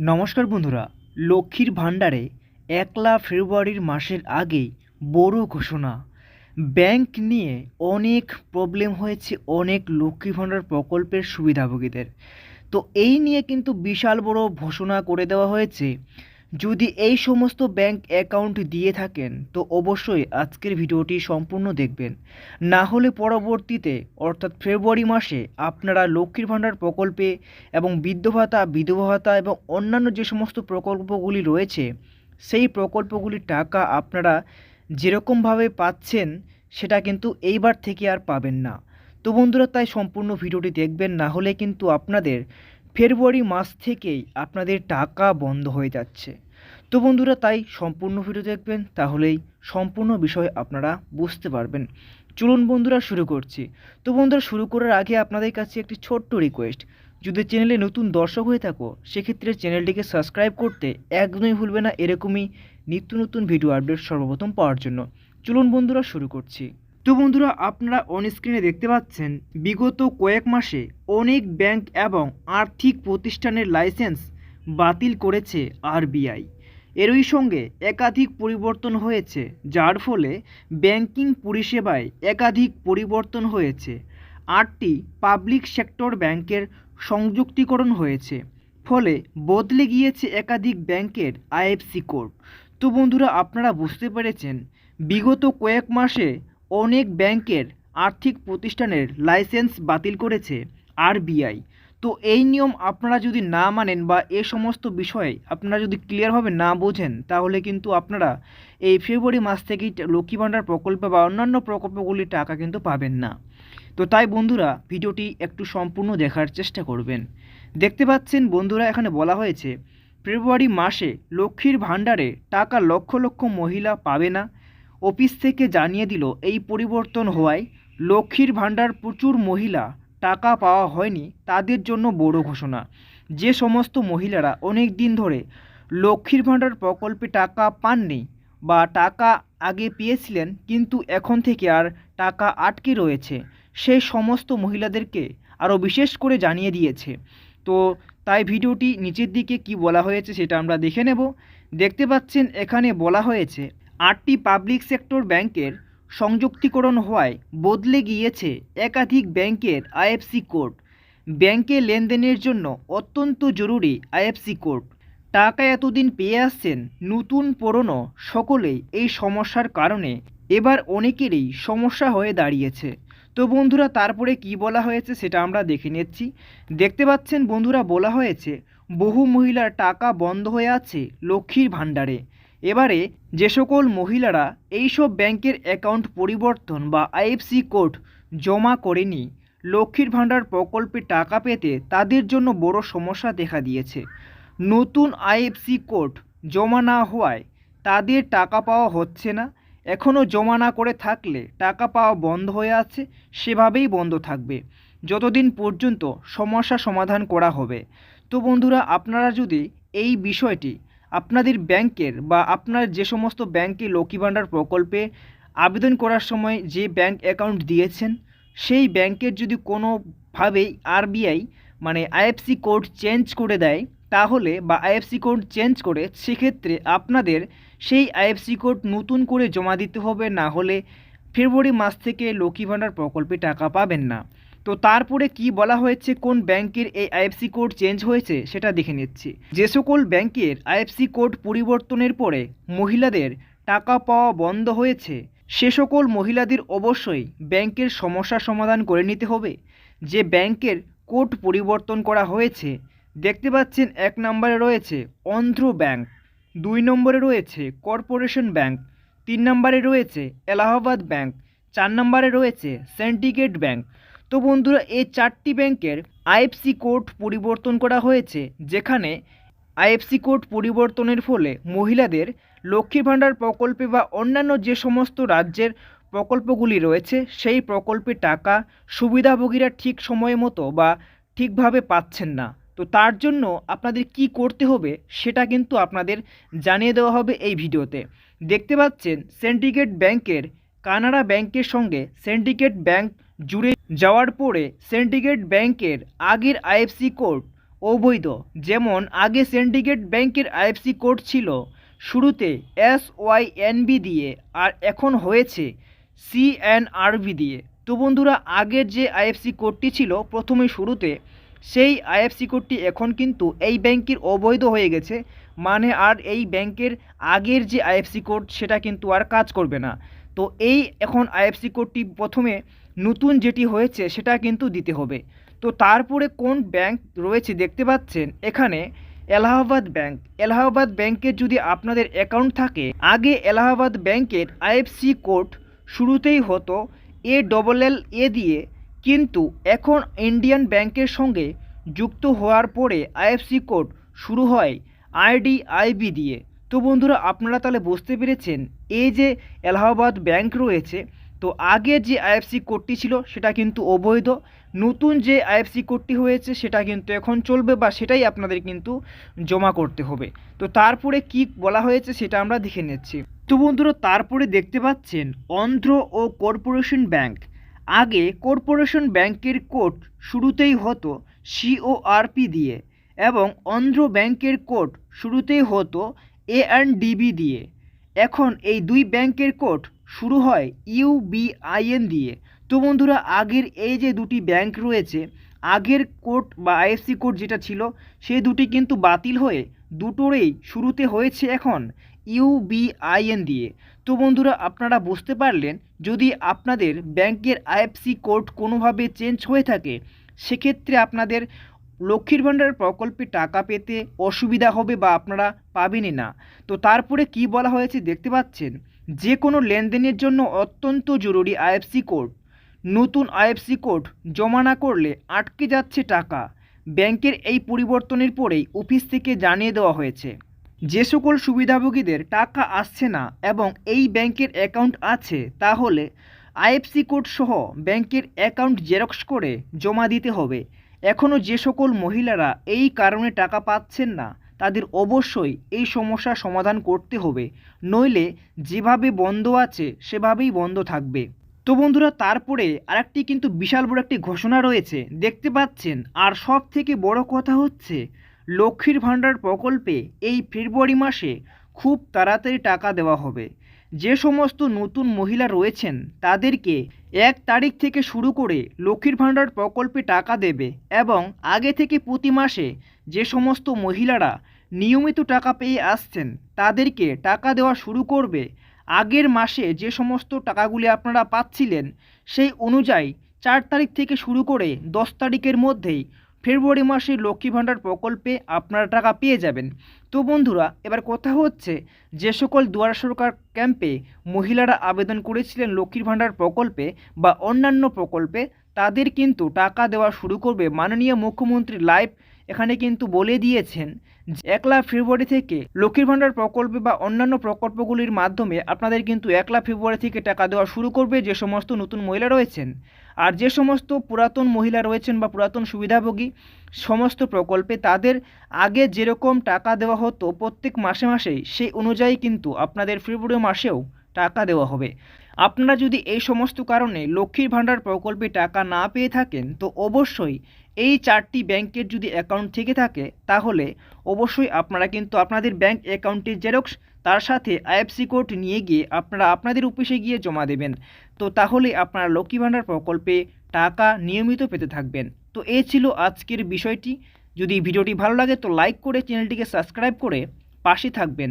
নমস্কার বন্ধুরা, লক্ষ্মীর ভাণ্ডারে একলা ফেব্রুয়ারির মাসের আগেই বড় ঘোষণা। ব্যাংক নিয়ে অনেক প্রবলেম হয়েছে, অনেক লক্ষ্মী ভাণ্ডার প্রকল্পের সুবিধাভোগীদের। তো এই নিয়ে কিন্তু বিশাল বড় ঘোষণা করে দেওয়া হয়েছে যদি এই সমস্ত ব্যাংক অ্যাকাউন্ট দিয়ে থাকেন, তো অবশ্যই আজকের ভিডিওটি সম্পূর্ণ দেখবেন। না হলে পরবর্তীতে, অর্থাৎ ফেব্রুয়ারি মাসে, আপনারা লক্ষ্মীর ভাণ্ডার প্রকল্পে এবং বৃদ্ধ ভাতা, বিধবা ভাতা এবং অন্যান্য যে সমস্ত প্রকল্পগুলি রয়েছে, সেই প্রকল্পগুলির টাকা আপনারা যেরকমভাবে পাচ্ছেন, সেটা কিন্তু এইবার থেকে আর পাবেন না। তো বন্ধুরা, তাই সম্পূর্ণ ভিডিওটি দেখবেন, না হলে কিন্তু আপনাদের ফেব্রুয়ারি মাস থেকেই আপনাদের টাকা বন্ধ হয়ে যাচ্ছে। তো বন্ধুরা তাই সম্পূর্ণ ভিডিও দেখবেন, তাহলেই সম্পূর্ণ বিষয় আপনারা বুঝতে পারবেন। চলুন বন্ধুরা শুরু করছি। তো বন্ধুরা শুরু করার আগে আপনাদের কাছে একটি ছোট্ট রিকোয়েস্ট যদি চ্যানেলে নতুন দর্শক হয়ে থাকো, সেক্ষেত্রে চ্যানেলটিকে সাবস্ক্রাইব করতে একদমই ভুলবে না, এরকমই নিত্য নতুন ভিডিও আপডেট সর্বপ্রথম পাওয়ার জন্য। চলুন বন্ধুরা শুরু করছি। তো বন্ধুরা আপনারা অন স্ক্রিনে দেখতে পাচ্ছেন, বিগত কয়েক মাসে অনেক ব্যাংক এবং আর্থিক প্রতিষ্ঠানের লাইসেন্স বাতিল করেছে আরবিআই এরই সঙ্গে একাধিক পরিবর্তন হয়েছে, যার ফলে ব্যাংকিং পরিষেবায় একাধিক পরিবর্তন হয়েছে। আটটি পাবলিক সেক্টর ব্যাংকের সংযুক্তিকরণ হয়েছে, ফলে বদলে গিয়েছে একাধিক ব্যাংকের আইএফসি কোড। তো বন্ধুরা, আপনারা বুঝতে পেরেছেন, বিগত কয়েক মাসে অনেক ব্যাংকের আর্থিক প্রতিষ্ঠানের লাইসেন্স বাতিল করেছে আরবিআই। তো এই নিয়ম আপনারা যদি না মানেন বা এ সমস্ত বিষয়ে আপনারা যদি ক্লিয়ারভাবে না বোঝেন, তাহলে কিন্তু আপনারা এই ফেব্রুয়ারি মাস থেকেই লক্ষ্মী ভাণ্ডার প্রকল্প বা অন্যান্য প্রকল্পগুলির টাকা কিন্তু পাবেন না। তো তাই বন্ধুরা, ভিডিওটি একটু সম্পূর্ণ দেখার চেষ্টা করবেন। দেখতে পাচ্ছেন বন্ধুরা, এখানে বলা হয়েছে ফেব্রুয়ারি মাসে লক্ষ্মীর ভাণ্ডারে টাকা লক্ষ লক্ষ মহিলা পাবে না। অফিস থেকে জানিয়ে দিল, এই পরিবর্তন হওয়ায় লক্ষ্মীর ভাণ্ডার প্রচুর মহিলা টাকা পাওয়া হয়নি তাদের জন্য বড় ঘোষণা। যে সমস্ত মহিলারা অনেক দিন ধরে লক্ষ্মীর ভাণ্ডার প্রকল্পে টাকা পাননি বা টাকা আগে পেয়েছিলেন কিন্তু এখন থেকে আর টাকা আটকে রয়েছে সেই সমস্ত মহিলাদেরকে আরও বিশেষ করে জানিয়ে দিয়েছে। তো তাই ভিডিওটি নিচের দিকে কি বলা হয়েছে সেটা আমরা দেখে নেব। দেখতে পাচ্ছেন এখানে বলা হয়েছে, আটটি পাবলিক সেক্টর ব্যাংকের সংযুক্তিকরণ হওয়ায় বদলে গিয়েছে একাধিক ব্যাংকের আইএফসি কোড। ব্যাংকে লেনদেনের জন্য অত্যন্ত জরুরি আইএফসি কোড। টাকা এতদিন পেয়ে আসছেন নতুন পুরনো সকলেই এই সমস্যার কারণে। এবার অনেকেরই সমস্যা হয়ে দাঁড়িয়েছে। তো বন্ধুরা, তারপরে কি বলা হয়েছে সেটা আমরা দেখে নিচ্ছি। দেখতে পাচ্ছেন বন্ধুরা, বলা হয়েছে, বহু মহিলার টাকা বন্ধ হয়ে আছে লক্ষ্মীর ভাণ্ডারে। এবারে যে সকল মহিলারা এইসব ব্যাংকের অ্যাকাউন্ট পরিবর্তন বা আইএফসি কোড জমা করেনি, লক্ষ্মীর ভাণ্ডার প্রকল্পে টাকা পেতে তাদের জন্য বড় সমস্যা দেখা দিয়েছে। নতুন আইএফসি কোড জমা না হওয়ায় তাদের টাকা পাওয়া হচ্ছে না। এখনও জমা না করে থাকলে টাকা পাওয়া বন্ধ হয়ে আছে, সেভাবেই বন্ধ থাকবে। যতদিন পর্যন্ত সমস্যা সমাধান করা হবে। তো বন্ধুরা, আপনারা যদি এই বিষয়টি আপনাদের ব্যাংকের বা আপনার যে সমস্ত ব্যাংকে লক্ষ্মী ভাণ্ডার প্রকল্পে আবেদন করার সময় যে ব্যাংক অ্যাকাউন্ট দিয়েছেন, সেই ব্যাংকের যদি কোনোভাবেই আরবিআই মানে আইএফসি কোড চেঞ্জ করে দেয়, তাহলে বা আইএফসি কোড চেঞ্জ করে সেক্ষেত্রে আপনাদের সেই আইএফসি কোড নতুন করে জমা দিতে হবে, না হলে ফেব্রুয়ারি মাস থেকে লক্ষ্মী ভাণ্ডার প্রকল্পে টাকা পাবেন না। তো তারপরে কি বলা হয়েছে, কোন ব্যাংকের এই আইএফসি কোড চেঞ্জ হয়েছে, সেটা দেখে নিচ্ছি। যে সকল ব্যাংকের আইএফসি কোড পরিবর্তনের পরে মহিলাদের টাকা পাওয়া বন্ধ হয়েছে, সে সকল মহিলাদের অবশ্যই ব্যাংকের সমস্যা সমাধান করে নিতে হবে। যে ব্যাংকের কোড পরিবর্তন করা হয়েছে, দেখতে পাচ্ছেন এক নম্বরে রয়েছে অন্ধ্র ব্যাংক, দুই নম্বরে রয়েছে কর্পোরেশন ব্যাংক, তিন নম্বরে রয়েছে এলাহাবাদ ব্যাংক, চার নম্বরে রয়েছে সিন্ডিকেট ব্যাংক। তো বন্ধুরা, এই চারটি ব্যাংকের আইএফসি কোড পরিবর্তন করা হয়েছে, যেখানে আইএফসি কোড পরিবর্তনের ফলে মহিলাদের লক্ষ্মী ভাণ্ডার প্রকল্পে বা অন্যান্য যে সমস্ত রাজ্যের প্রকল্পগুলি রয়েছে, সেই প্রকল্পে টাকা সুবিধাভোগীরা ঠিক সময় মতো বা ঠিকভাবে পাচ্ছেন না। তো তার জন্য আপনাদের কি করতে হবে, সেটা কিন্তু আপনাদের জানিয়ে দেওয়া হবে এই ভিডিওতে। দেখতে পাচ্ছেন সিন্ডিকেট ব্যাংকের কানাড়া ব্যাংকের সঙ্গে সিন্ডিকেট ব্যাংক জুড়ে যাওয়ার পরে সিন্ডিকেট ব্যাংকের আগের আইএফসি কোড অবৈধ। যেমন আগে সিন্ডিকেট ব্যাংকের আইএফসি কোড ছিল, শুরুতে এস ওয়াই এনবি দিয়ে, আর এখন হয়েছে সিএনআরবি দিয়ে। তো বন্ধুরা, আগের যে আইএফসি কোডটি ছিল প্রথমে শুরুতে, সেই আইএফসি কোডটি এখন কিন্তু এই ব্যাংকের অবৈধ হয়ে গেছে। মানে আর এই ব্যাংকের আগের যে আইএফসি কোড সেটা কিন্তু আর কাজ করবে না। তো এই এখন আইএফসি কোডটি প্রথমে নতুন যেটি হয়েছে সেটা কিন্তু দিতে হবে। তো তারপরে কোন ব্যাংক রয়েছে দেখতে পাচ্ছেন? এখানে এলাহাবাদ ব্যাংক। এলাহাবাদ ব্যাংকের যদি আপনাদের অ্যাকাউন্ট থাকে, আগে এলাহাবাদ ব্যাংকের আইএফসি কোড শুরুতেই হতো এ ডবল এল এ দিয়ে, কিন্তু এখন ইন্ডিয়ান ব্যাংকের সঙ্গে যুক্ত হওয়ার পরে আইএফসি কোড শুরু হয় আইডি আইবি দিয়ে। তো বন্ধুরা, আপনারা তাহলে বুঝতে পেরেছেন, এই যে এলাহাবাদ ব্যাংক রয়েছে, তো আগে যে আইএফসি কোডটি ছিল, সেটা কিন্তু অবৈধ। নতুন যে আইএফসি কোডটি হয়েছে, সেটা কিন্তু এখন চলবে বা সেটাই আপনাদের কিন্তু জমা করতে হবে। তো তারপরে কি বলা হয়েছে, সেটা আমরা দেখে নিচ্ছি। তো বন্ধুরা, তারপরে দেখতে পাচ্ছেন, অন্ধ্র ও কর্পোরেশন ব্যাংক। আগে কর্পোরেশন ব্যাংকের কোড শুরুতেই হতো সিওআরপি দিয়ে, এবং অন্ধ্র ব্যাংকের কোড শুরুতেই হতো এ অ্যান্ড ডিবি দিয়ে। এখন এই দুই ব্যাংকের কোড শুরু হয় ইউবিআইএন দিয়ে। তো বন্ধুরা, আগের এই যে দুটি ব্যাংক রয়েছে, আগের কোড বা আইএফসি কোড যেটা ছিল সেই দুটি কিন্তু বাতিল হয়ে দুটোরই শুরুতে হয়েছে এখন ইউবিআইএন দিয়ে। তো বন্ধুরা, আপনারা বুঝতে পারলেন, যদি আপনাদের ব্যাংকের আইএফসি কোড কোনোভাবে চেঞ্জ হয়ে থাকে, সেক্ষেত্রে আপনাদের লক্ষ্মীর ভাণ্ডার প্রকল্পে টাকা পেতে অসুবিধা হবে বা আপনারা পাবেনই না। তো তারপরে কি বলা হয়েছে দেখতে পাচ্ছেন? যে কোনো লেনদেনের জন্য অত্যন্ত জরুরি আইএফসি কোড। নতুন আইএফসি কোড জমা না করলে আটকে যাচ্ছে টাকা। ব্যাংকের এই পরিবর্তনের পরেই অফিস থেকে জানিয়ে দেওয়া হয়েছে। যে সকল সুবিধাভোগীদের টাকা আসছে না এবং এই ব্যাংকের অ্যাকাউন্ট আছে, তাহলে আইএফসি কোড সহ ব্যাংকের অ্যাকাউন্ট জেরক্স করে জমা দিতে হবে। এখনও যে সকল মহিলারা এই কারণে টাকা পাচ্ছেন না, তাদের অবশ্যই এই সমস্যার সমাধান করতে হবে। নইলে যেভাবে বন্ধ আছে, সেভাবেই বন্ধ থাকবে। তো বন্ধুরা, তারপরে আরেকটি কিন্তু বিশাল বড় একটি ঘোষণা রয়েছে। দেখতে পাচ্ছেন, আর সব থেকে বড় কথা হচ্ছে, লক্ষ্মীর ভাণ্ডার প্রকল্পে এই ফেব্রুয়ারি মাসে খুব তাড়াতাড়ি টাকা দেওয়া হবে। যে সমস্ত নতুন মহিলা রয়েছেন, তাদেরকে এক তারিখ থেকে শুরু করে লক্ষ্মীর ভাণ্ডার প্রকল্পে টাকা দেবে এবং আগে থেকে প্রতি মাসে যে সমস্ত মহিলারা নিয়মিত টাকা পেয়ে আসছেন, তাদেরকে টাকা দেওয়া শুরু করবে। আগের মাসে যে সমস্ত টাকাগুলি আপনারা পাচ্ছিলেন, সেই অনুযায়ী চার তারিখ থেকে শুরু করে দশ তারিখের মধ্যেই ফেব্রুয়ারি মাসে লক্ষ্মী ভাণ্ডার প্রকল্পে আপনারা টাকা পেয়ে যাবেন। তো বন্ধুরা, এবার কথা হচ্ছে যে সকল দুয়ার সরকার ক্যাম্পে মহিলারা আবেদন করেছিলেন লক্ষ্মীর ভাণ্ডার প্রকল্পে বা অন্যান্য প্রকল্পে তাদের কিন্তু টাকা দেওয়া শুরু করবে মাননীয় মুখ্যমন্ত্রী লাইভ এখানে কিন্তু বলে দিয়েছেন একলা ফেব্রুয়ারি থেকে লক্ষ্মীর ভাণ্ডার প্রকল্পে বা অন্যান্য প্রকল্পগুলির মাধ্যমে আপনাদের কিন্তু একলা ফেব্রুয়ারি থেকে টাকা দেওয়া শুরু করবে যে সমস্ত নতুন মহিলা রয়েছেন। আর যে সমস্ত পুরাতন মহিলা রয়েছেন বা পুরাতন সুবিধাভোগী, সমস্ত প্রকল্পে তাদের আগে যেরকম টাকা দেওয়া হতো প্রত্যেক মাসে মাসেই সেই অনুযায়ী কিন্তু আপনাদের ফেব্রুয়ারি মাসেও টাকা দেওয়া হবে। আপনারা যদি এই সমস্ত কারণে লক্ষ্মীর ভাণ্ডার প্রকল্পে টাকা না পেয়ে থাকেন, তো অবশ্যই এই চারটি ব্যাংকের যদি অ্যাকাউন্ট থেকে থাকে, তাহলে অবশ্যই আপনারা কিন্তু আপনাদের ব্যাংক অ্যাকাউন্টের জেরক্স তার সাথে আইএফসি কোড নিয়ে গিয়ে আপনারা আপনাদের অফিসে গিয়ে জমা দেবেন। তো তাহলে আপনারা লক্ষ্মী ভাণ্ডার প্রকল্পে টাকা নিয়মিত পেতে থাকবেন। তো এই ছিল আজকের বিষয়টি। যদি ভিডিওটি ভালো লাগে, তো লাইক করে চ্যানেলটিকে সাবস্ক্রাইব করে পাশে থাকবেন।